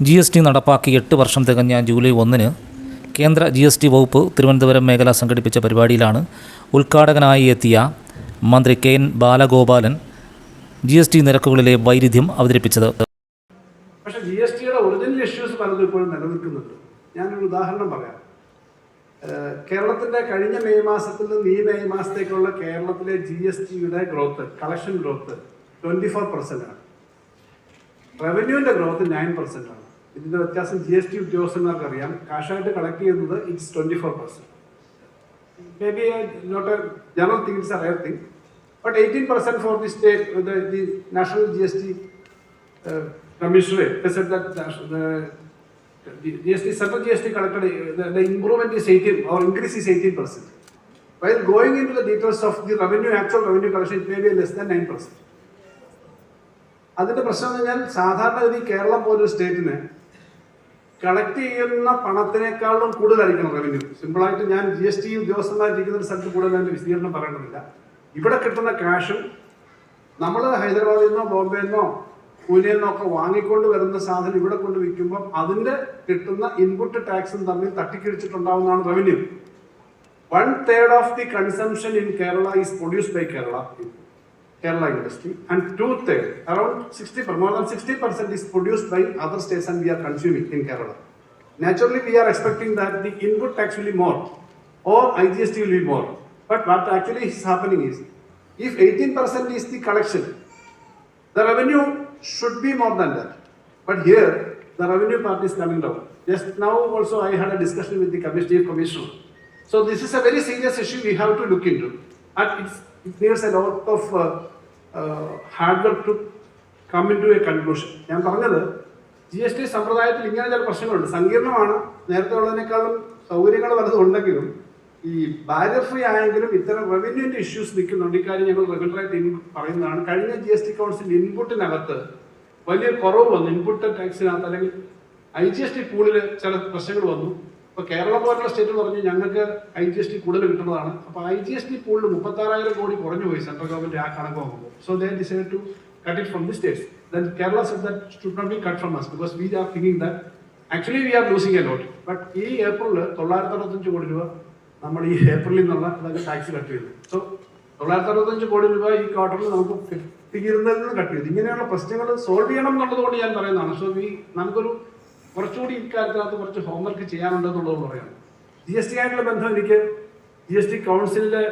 G S T നടപ്പാക്കി എട്ട് വർഷം തികഞ്ഞ ജൂലൈ ഒന്നിന് കേന്ദ്ര ജി എസ് ടി വകുപ്പ് തിരുവനന്തപുരം മേഖല സംഘടിപ്പിച്ച പരിപാടിയിലാണ് ഉദ്ഘാടകനായി എത്തിയ മന്ത്രി K N Balagopalan G S T നിരക്കുകളിലെ വൈരുദ്ധ്യം അവതരിപ്പിച്ചത്. പക്ഷെ ജി എസ് ടിയുടെ ഒറിജിനൽ ഇഷ്യൂസ് പലതും ഇപ്പോഴും നിലനിൽക്കുന്നുണ്ട്. ഞാനൊരു ഉദാഹരണം പറയാം. കേരളത്തിന്റെ കഴിഞ്ഞ മെയ് മാസത്തിൽ നിന്ന് ഈ മെയ് മാസത്തേക്കുള്ള കേരളത്തിലെ ജി എസ് ടിയുടെ growth collection growth twenty four percent ആണ്. റവന്യൂവിന്റെ ഗ്രോത്ത് നയൻ പെർസെന്റ് ആണ് ഇതിന്റെ വ്യത്യാസം ജി എസ് ടി ഉദ്യോഗസ്ഥന്മാർക്ക് അറിയാം കാഷായിട്ട് കളക്ട് ചെയ്യുന്നത് it's twenty four percent may be not a general thing it's a rare thing but eighteen percent for the state the national G S T uh, commissioner, said that the the GST, central GST collected, uh, the, the improvement is eighteen, or increase is eighteen percent. While going into the details of the revenue, actual revenue collection, it may be less than nine percent. അതിന്റെ പ്രശ്നം എന്ന് പറഞ്ഞാൽ സാധാരണഗതി കേരളം പോലൊരു സ്റ്റേറ്റിന് collect ചെയ്യുന്ന പണത്തിനേക്കാളും കൂടുതലായിരിക്കണം revenue സിമ്പിളായിട്ട് ഞാൻ G S T ഉദ്യോഗസ്ഥന്മാരിരിക്കുന്ന ഒരു സ്ഥലത്ത് കൂടുതൽ അതിന്റെ വിശദീകരണം പറയേണ്ടതില്ല. ഇവിടെ കിട്ടുന്ന കാഷും നമ്മൾ ഹൈദരാബാദിൽ നിന്നോ ബോംബെയിൽ നിന്നോ പൂനെയിൽ നിന്നോ ഒക്കെ വാങ്ങിക്കൊണ്ട് വരുന്ന സാധനം ഇവിടെ കൊണ്ട് വിൽക്കുമ്പോൾ അതിന്റെ കിട്ടുന്ന ഇൻപുട്ട് ടാക്സും തമ്മിൽ തട്ടിക്കിഴിച്ചിട്ടുണ്ടാവുന്നതാണ് revenue one third of the consumption in Kerala is produced by Kerala Kerala industry and two-thirds, around 60, more than 60% is produced by other states and we are consuming in Kerala. Naturally, we are expecting that the input tax will be more or IGST will be more. But what actually is happening is, if 18% is the collection, the revenue should be more than that. But here, the revenue part is coming down. Just now also I had a discussion with the chief commissioner. So this is a very serious issue we have to look into. And it's needs a lot of uh, uh, hard work to come into a conclusion. ഞാൻ പറഞ്ഞത് G S T സമ്പ്രദായത്തിൽ ഇങ്ങനെ ചില പ്രശ്നങ്ങളുണ്ട്. സങ്കീർണമാണ്. നേരത്തെ ഉള്ളതിനേക്കാളും സൗകര്യങ്ങൾ പലതും ഉണ്ടെങ്കിലും ഈ ബാരിയർ ഫ്രീ ആയെങ്കിലും ഇത്തരം റവന്യൂവിന്റെ ഇഷ്യൂസ് നിൽക്കുന്നുണ്ട്. ഇക്കാര്യം ഞങ്ങൾ റെഗുലറായിട്ട് ഇൻ പറയുന്നതാണ്. കഴിഞ്ഞ ജി എസ് ടി കൗൺസിൽ ഇൻപുട്ടിനകത്ത് വലിയ കുറവ് വന്നു. ഇൻപുട്ട് ടാക്സിനകത്ത് അല്ലെങ്കിൽ ഐ ജി എസ് ടി പൂളിൽ ചില പ്രശ്നങ്ങൾ വന്നു. ഇപ്പൊ കേരളം പോലുള്ള സ്റ്റേറ്റ് പറഞ്ഞു ഞങ്ങൾക്ക് ഐ ജി എസ് ടി കൂടുതൽ കിട്ടുന്നതാണ്. അപ്പൊ ഐ ജി എസ് ടി പൂളിൽ മുപ്പത്താറായിരം കോടി കുറഞ്ഞു പോയി സെൻട്രൽ ഗവൺമെന്റ് ആ കണക്ക് നോക്കുമ്പോൾ. So they decide to cut it from the states. Then Kerala said that should not be cut from us because we are thinking that actually we are losing a lot. But ഈ ഏപ്രിലിൽ തൊള്ളായിരത്തി അറുപത്തഞ്ച് കോടി രൂപ നമ്മൾ ഈ ഏപ്രിലിൽ നിന്നുള്ള അതായത് ടാക്സ് കട്ട് ചെയ്തു. സോ തൊള്ളായിരത്തി അറുപത്തഞ്ച് കോടി രൂപ ഈ ക്വാർട്ടറിൽ നമുക്ക് കിട്ടിയിരുന്നതിൽ നിന്ന് കട്ട് ചെയ്തു. ഇങ്ങനെയുള്ള പ്രശ്നങ്ങൾ സോൾവ് ചെയ്യണം എന്നുള്ളത് കൊണ്ട് ഞാൻ പറയുന്നതാണ്. സോ വി നമുക്കൊരു കുറച്ചുകൂടി ഇക്കാര്യത്തിനകത്ത് കുറച്ച് ഹോംവർക്ക് ചെയ്യാനുണ്ടെന്നുള്ളത് പറയാണ് ജി എസ് ടി ആയിട്ടുള്ള ബന്ധം എനിക്ക് ജി എസ് ടി കൗൺസിലിലെ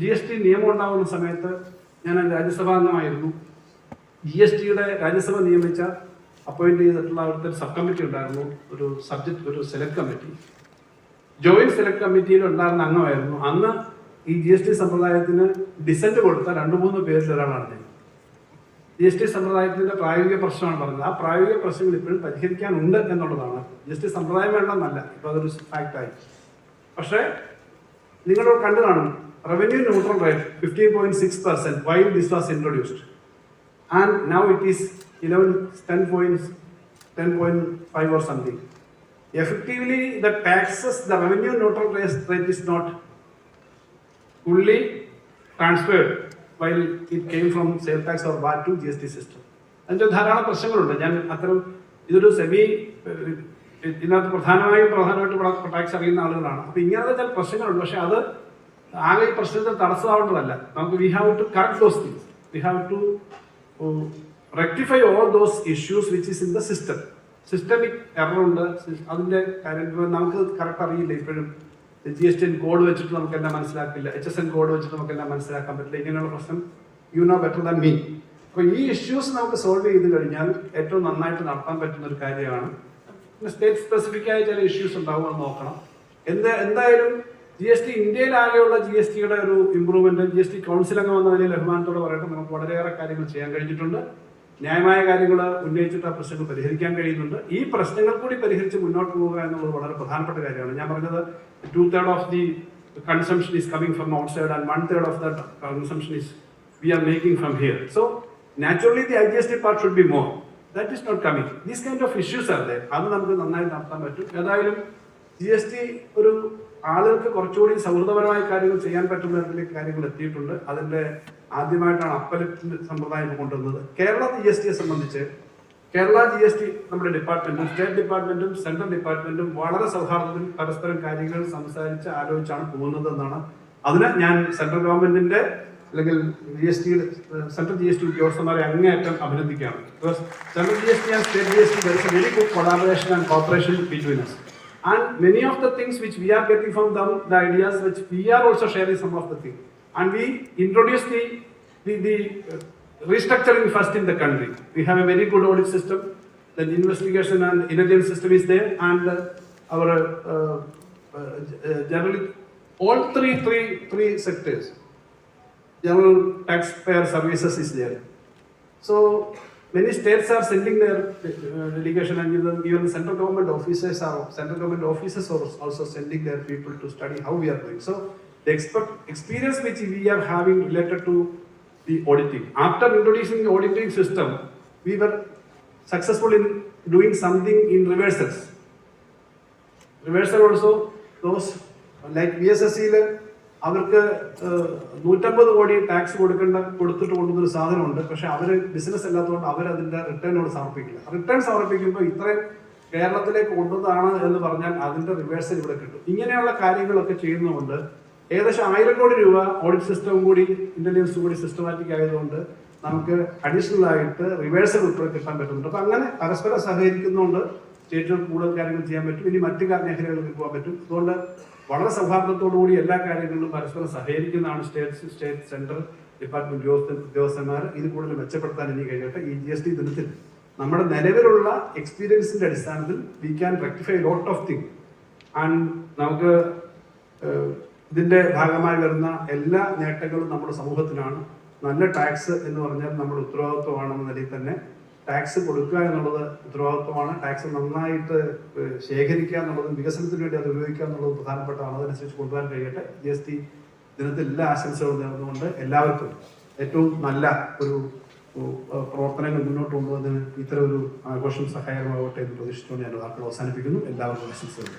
ജി എസ് ടി നിയമം ഉണ്ടാകുന്ന സമയത്ത് ഞാൻ രാജ്യസഭാ അംഗമായിരുന്നു ജി എസ് ടിയുടെ രാജ്യസഭ നിയമിച്ച അപ്പോയിന്റ് ചെയ്തിട്ടുള്ള അവിടുത്തെ സബ് കമ്മിറ്റി ഉണ്ടായിരുന്നു. ഒരു സബ്ജക്ട് ഒരു സെലക്ട് കമ്മിറ്റി ജോയിന്റ് സെലക്ട് കമ്മിറ്റിയിൽ ഉണ്ടായിരുന്ന അംഗമായിരുന്നു. അന്ന് ഈ ജി എസ് ടി സമ്പ്രദായത്തിന് ഡിസെന്റ് കൊടുത്ത രണ്ട് മൂന്ന് പേരിൽ ഒരാളാണ് ഞാൻ. ജി എസ് ടി സമ്പ്രദായത്തിന്റെ പ്രായോഗിക പ്രശ്നമാണ് പറഞ്ഞത്. ആ പ്രായോഗിക പ്രശ്നങ്ങൾ ഇപ്പോഴും പരിഹരിക്കാനുണ്ട് എന്നുള്ളതാണ്. ജി എസ് ടി സമ്പ്രദായം വേണമെന്നല്ല ഇപ്പൊ അതൊരു ഫാക്റ്റായി പക്ഷേ നിങ്ങൾ കണ്ടു കാണും. Revenue neutral rate fifteen point six percent why this was introduced and now it is 11, 10 points, 10.5 or something. Effectively, the taxes, the revenue neutral rate rate is not fully transferred while it came from sale tax or VAT to GST system. അതിന്റെ ധാരാളം പ്രശ്നങ്ങളുണ്ട്. ഞാൻ അത്തരം ഇതൊരു semi ഇതിനകത്ത് പ്രധാനമായും പ്രധാനമായിട്ട് tax അറിയുന്ന ആളുകളാണ്. അപ്പൊ ഇങ്ങനത്തെ ചില പ്രശ്നങ്ങളുണ്ട്. പക്ഷെ അത് ആകെ ഈ പ്രശ്നത്തിൽ തടസ്സമാവേണ്ടതല്ല. നമുക്ക് we have to correct those things we have to rectify all those issues which is in the system systemic error ഉണ്ട്. അതിന്റെ കാര്യം നമുക്ക് കറക്റ്റ് അറിയില്ല ഇപ്പോഴും. G S T N code വെച്ചിട്ട് നമുക്ക് എല്ലാം മനസ്സിലാക്കില്ല? എച്ച് എസ് എൻ കോഡ് വെച്ചിട്ട് നമുക്ക് എല്ലാം മനസ്സിലാക്കാൻ പറ്റില്ല? ഇങ്ങനെയുള്ള പ്രശ്നം you know better than me അപ്പൊ ഈ ഇഷ്യൂസ് നമുക്ക് സോൾവ് ചെയ്ത് കഴിഞ്ഞാൽ ഏറ്റവും നന്നായിട്ട് നടത്താൻ പറ്റുന്ന ഒരു കാര്യമാണ്. പിന്നെ സ്റ്റേറ്റ് സ്പെസിഫിക് ആയ ചില ഇഷ്യൂസ് ഉണ്ടാവും എന്ന് നോക്കണം. എന്ത് എന്തായാലും ജി എസ് ടി ഇന്ത്യയിലാകെയുള്ള ജി എസ് ടിയുടെ ഒരു improvement G S T council അംഗം എന്ന നിലയിൽ ബഹുമാനത്തോടെ പറയട്ടെ. നമുക്ക് വളരെയേറെ കാര്യങ്ങൾ ചെയ്യാൻ കഴിഞ്ഞിട്ടുണ്ട്. ന്യായമായ കാര്യങ്ങൾ ഉന്നയിച്ചിട്ട് ആ പ്രശ്നങ്ങൾ പരിഹരിക്കാൻ കഴിയുന്നുണ്ട്. ഈ പ്രശ്നങ്ങൾ കൂടി പരിഹരിച്ച് മുന്നോട്ട് പോവുക എന്നുള്ളത് വളരെ പ്രധാനപ്പെട്ട കാര്യമാണ്. ഞാൻ പറഞ്ഞത് two third of the consumption is coming from outside and one third of the consumption is we are making from here so naturally the I G part should be more that is not coming these kind of issues they അത് നമുക്ക് നന്നായി നടത്താൻ പറ്റും. ഏതായാലും G S T ഒരു ആളുകൾക്ക് കുറച്ചുകൂടി സൗഹൃദപരമായ കാര്യങ്ങൾ ചെയ്യാൻ പറ്റുന്ന തരത്തിലേക്ക് കാര്യങ്ങൾ എത്തിയിട്ടുണ്ട്. അതിന്റെ ആദ്യമായിട്ടാണ് അപ്പലറ്റ് സമ്പ്രദായം കൊണ്ടുവന്നത്. കേരള ജി എസ് ടിയെ സംബന്ധിച്ച് കേരള ജി എസ് ടി നമ്മുടെ ഡിപ്പാർട്ട്മെന്റും സ്റ്റേറ്റ് ഡിപ്പാർട്ട്മെന്റും സെൻട്രൽ ഡിപ്പാർട്ട്മെന്റും വളരെ സൗഹാർദ്ദത്തിൽ പരസ്പരം കാര്യങ്ങൾ സംസാരിച്ച് ആലോചിച്ചാണ് പോകുന്നത് എന്നാണ്. അതിന് ഞാൻ സെൻട്രൽ ഗവൺമെന്റിന്റെ അല്ലെങ്കിൽ G S T central G S T ഉദ്യോഗസ്ഥന്മാരെ അങ്ങേയറ്റം അഭിനന്ദിക്കുകയാണ്. Because central G S T and state G S T very good collaboration and cooperation between us. And many of the things which we are getting from them the ideas which we are also sharing some of the things. And we introduce the the, the uh, restructuring first in the country. We have a very good audit system. The investigation and intelligence system is there. And uh, our uh, uh, uh, generally all three three three sectors general taxpayer services is there. So many states are sending their uh, delegation and even, even the central government offices are central government offices are also sending their people to study how we are doing. So the expert, experience which we are having related to the auditing. After introducing the auditing system, we were successful in doing something in reversals. Reversal also those like VSSC അവർക്ക് നൂറ്റമ്പത് കോടി tax കൊടുക്കേണ്ട കൊടുത്തിട്ട് കൊണ്ടുവന്ന ഒരു സാധനമുണ്ട്. പക്ഷെ അവർ business അല്ലാത്തതുകൊണ്ട് അവർ അതിന്റെ റിട്ടേണോട് സമർപ്പിക്കില്ല. റിട്ടേൺ സമർപ്പിക്കുമ്പോൾ ഇത്രയും കേരളത്തിലേക്ക് കൊണ്ടുവന്നതാണ് എന്ന് പറഞ്ഞാൽ അതിന്റെ റിവേഴ്സൽ ഇവിടെ കിട്ടും. ഇങ്ങനെയുള്ള കാര്യങ്ങളൊക്കെ ചെയ്യുന്നതുകൊണ്ട് ഏകദേശം ആയിരം കോടി രൂപ ഓഡിറ്റ് സിസ്റ്റവും കൂടി ഇന്റലിജൻസ് കൂടി സിസ്റ്റമാറ്റിക് ആയതുകൊണ്ട് നമുക്ക് അഡീഷണൽ ആയിട്ട് റിവേഴ്സൽ ഉൾപ്പെടെ കിട്ടാൻ പറ്റുന്നുണ്ട്. അപ്പൊ അങ്ങനെ പരസ്പരം സഹകരിക്കുന്നതുകൊണ്ട് സ്റ്റേറ്റുകൾ കൂടുതൽ കാര്യങ്ങൾ ചെയ്യാൻ പറ്റും. ഇനി മറ്റു മേഖലകളിൽ പോകാൻ പറ്റും. അതുകൊണ്ട് വളരെ സൗഹാർദ്ദത്തോടുകൂടി എല്ലാ കാര്യങ്ങളിലും പരസ്പരം സഹകരിക്കുന്നതാണ് സ്റ്റേറ്റ് സ്റ്റേറ്റ് സെൻട്രൽ ഡിപ്പാർട്ട്മെന്റ് ഉദ്യോഗസ്ഥ ഉദ്യോഗസ്ഥന്മാർ. ഇത് കൂടുതൽ മെച്ചപ്പെടുത്താൻ ഇനി കഴിയട്ടെ ഈ ജി എസ് ടി ദിനത്തിൽ നമ്മുടെ നിലവിലുള്ള എക്സ്പീരിയൻസിന്റെ അടിസ്ഥാനത്തിൽ we can rectify lot of thing and നമുക്ക് ഇതിന്റെ ഭാഗമായി വരുന്ന എല്ലാ നേട്ടങ്ങളും നമ്മുടെ സമൂഹത്തിനാണ്. നല്ല ടാക്സ് എന്ന് പറഞ്ഞാൽ നമ്മുടെ ഉത്തരവാദിത്വമാണെന്ന നിലയിൽ തന്നെ ടാക്സ് കൊടുക്കുക എന്നുള്ളത് ഉത്തരവാദിത്വമാണ്. ടാക്സ് നന്നായിട്ട് ശേഖരിക്കുക എന്നുള്ളതും വികസനത്തിന് വേണ്ടി അത് ഉപയോഗിക്കുക എന്നുള്ളത് പ്രധാനപ്പെട്ടതാണ്. അതനുസരിച്ച് കൊണ്ടുവരാൻ കഴിയട്ടെ. ജി എസ് ടി ദിനത്തിൽ എല്ലാ ആശംസകളും നേർന്നുകൊണ്ട് എല്ലാവർക്കും ഏറ്റവും നല്ല ഒരു പ്രവർത്തനങ്ങൾ മുന്നോട്ട് കൊണ്ടുവന്നതിന് ഇത്തരം ഒരു ആഘോഷം സഹായകമാവട്ടെ എന്ന് പ്രതീക്ഷിച്ചുകൊണ്ട് ഞാൻ വാക്കുകൾ അവസാനിപ്പിക്കുന്നു. എല്ലാവർക്കും ആശംസകൾ.